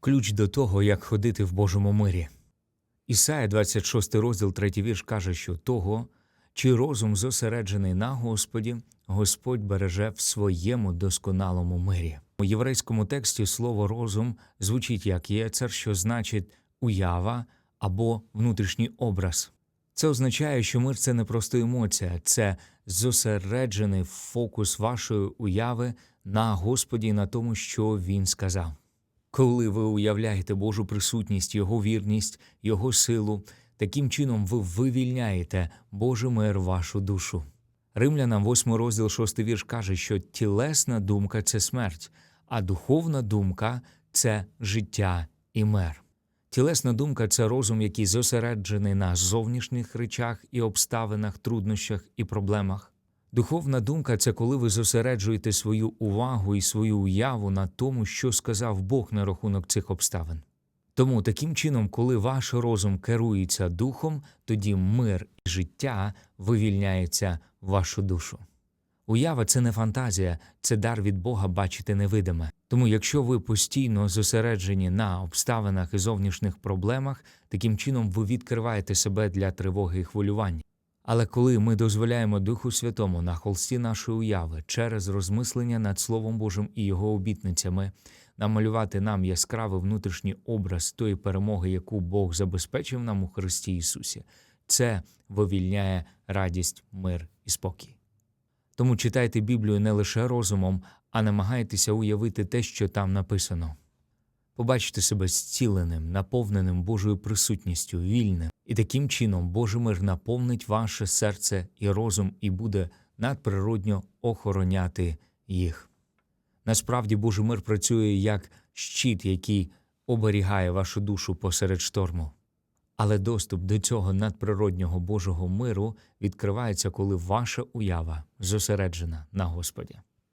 ключ до того, як ходити в Божому мирі. Ісая, 26 розділ, 3 вірш каже, що того, чий розум зосереджений на Господі, Господь береже в своєму досконалому мирі. У єврейському тексті слово розум звучить як єцер, що значить уява або внутрішній образ. Це означає, що мир це не просто емоція, це зосереджений фокус вашої уяви на Господі на тому, що Він сказав. Коли ви уявляєте Божу присутність, Його вірність, Його силу, таким чином ви вивільняєте Божий мир вашу душу. Римлянам 8 розділ 6 вірш каже, що тілесна думка це смерть, а духовна думка це життя і мир. Тілесна думка це розум, який зосереджений на зовнішніх речах і обставинах, труднощах і проблемах. Духовна думка це коли ви зосереджуєте свою увагу і свою уяву на тому, що сказав Бог на рахунок цих обставин. Тому таким чином, коли ваш розум керується духом, тоді мир і життя вивільняється в вашу душу. Уява це не фантазія, це дар від Бога бачити невидиме. Тому, якщо ви постійно зосереджені на обставинах і зовнішніх проблемах, таким чином ви відкриваєте себе для тривоги і хвилювання. Але коли ми дозволяємо Духу Святому на холсті нашої уяви через розмислення над Словом Божим і його обітницями намалювати нам яскравий внутрішній образ тої перемоги, яку Бог забезпечив нам у Христі Ісусі, це вивільняє радість, мир і спокій. Тому читайте Біблію не лише розумом, а намагайтеся уявити те, що там написано. Побачте себе зціленим, наповненим Божою присутністю, вільним, і таким чином Божий мир наповнить ваше серце і розум і буде надприродньо охороняти їх. Насправді Божий мир працює як щит, який оберігає вашу душу посеред шторму. Але доступ до цього надприроднього Божого миру відкривається, коли ваша уява зосереджена на Господі.